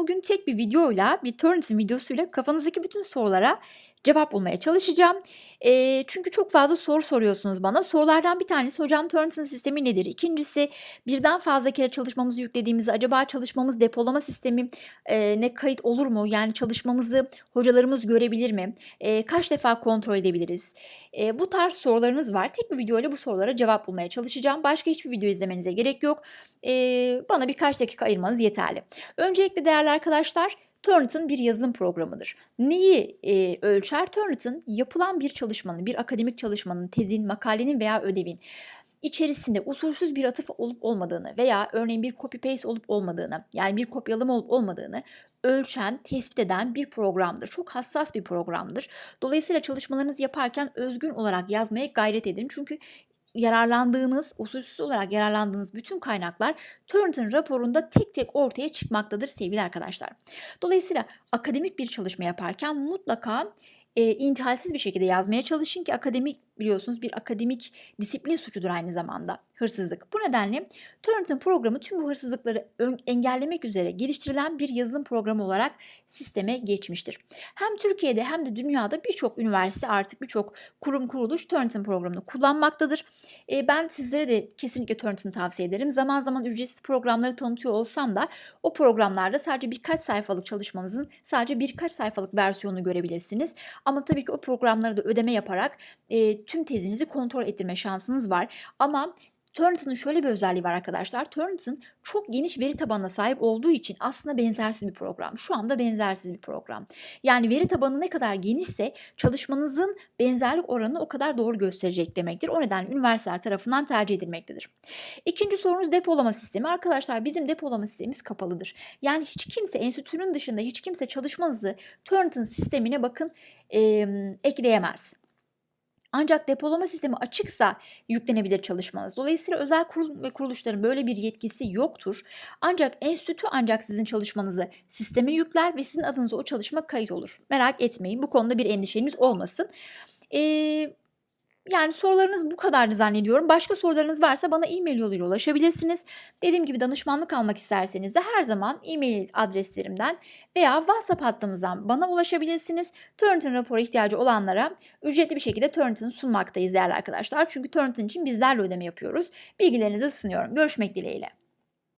bugün tek bir videoyla, bir Turnitin videosuyla kafanızdaki bütün sorulara cevap bulmaya çalışacağım. Eee, çünkü çok fazla soru soruyorsunuz bana. Sorulardan bir tanesi hocam Turnitin sistemi nedir? İkincisi birden fazla kere çalışmamızı yüklediğimizde acaba çalışmamız depolama sistemi eee, ne kayıt olur mu? Yani çalışmamızı hocalarımız görebilir mi? Eee, kaç defa kontrol edebiliriz? Eee, bu tarz sorularınız var. Tek bir videoyla bu sorulara cevap bulmaya çalışacağım. Başka hiçbir video izlemenize gerek yok. Eee, bana birkaç dakika ayırmanız yeterli. Öncelikle değerli arkadaşlar Turnitin bir yazılım programıdır. Neyi e, ölçer? Turnitin yapılan bir çalışmanın, bir akademik çalışmanın, tezin, makalenin veya ödevin içerisinde usulsüz bir atıf olup olmadığını veya örneğin bir copy paste olup olmadığını yani bir kopyalama olup olmadığını ölçen, tespit eden bir programdır. Çok hassas bir programdır. Dolayısıyla çalışmalarınızı yaparken özgün olarak yazmaya gayret edin. Çünkü yararlandığınız, usulsüz olarak yararlandığınız bütün kaynaklar Turnitin raporunda tek tek ortaya çıkmaktadır sevgili arkadaşlar. Dolayısıyla akademik bir çalışma yaparken mutlaka e, intihalsiz bir şekilde yazmaya çalışın ki akademik biliyorsunuz bir akademik disiplin suçudur aynı zamanda hırsızlık. Bu nedenle Turnitin programı tüm bu hırsızlıkları engellemek üzere geliştirilen bir yazılım programı olarak sisteme geçmiştir. Hem Türkiye'de hem de dünyada birçok üniversite artık birçok kurum kuruluş Turnitin programını kullanmaktadır. E, ben sizlere de kesinlikle Turnitin tavsiye ederim. Zaman zaman ücretsiz programları tanıtıyor olsam da o programlarda sadece birkaç sayfalık çalışmanızın sadece birkaç sayfalık versiyonunu görebilirsiniz. Ama tabii ki o programları da ödeme yaparak e, tüm tezinizi kontrol ettirme şansınız var. Ama Turnitin'in şöyle bir özelliği var arkadaşlar. Turnitin çok geniş veri tabanına sahip olduğu için aslında benzersiz bir program. Şu anda benzersiz bir program. Yani veri tabanı ne kadar genişse çalışmanızın benzerlik oranını o kadar doğru gösterecek demektir. O nedenle üniversiteler tarafından tercih edilmektedir. İkinci sorunuz depolama sistemi. Arkadaşlar bizim depolama sistemimiz kapalıdır. Yani hiç kimse enstitünün dışında hiç kimse çalışmanızı Turnitin sistemine bakın eee, ekleyemez. Ancak depolama sistemi açıksa yüklenebilir çalışmanız. Dolayısıyla özel kurum ve kuruluşların böyle bir yetkisi yoktur. Ancak enstitü ancak sizin çalışmanızı sisteme yükler ve sizin adınıza o çalışma kayıt olur. Merak etmeyin bu konuda bir endişeniz olmasın. Ee, yani sorularınız bu kadardı zannediyorum. Başka sorularınız varsa bana e-mail yoluyla ulaşabilirsiniz. Dediğim gibi danışmanlık almak isterseniz de her zaman e-mail adreslerimden veya WhatsApp hattımızdan bana ulaşabilirsiniz. Turnitin raporu ihtiyacı olanlara ücretli bir şekilde Turnitin'i sunmaktayız değerli arkadaşlar. Çünkü Turnitin için bizlerle ödeme yapıyoruz. Bilgilerinizi sunuyorum. Görüşmek dileğiyle.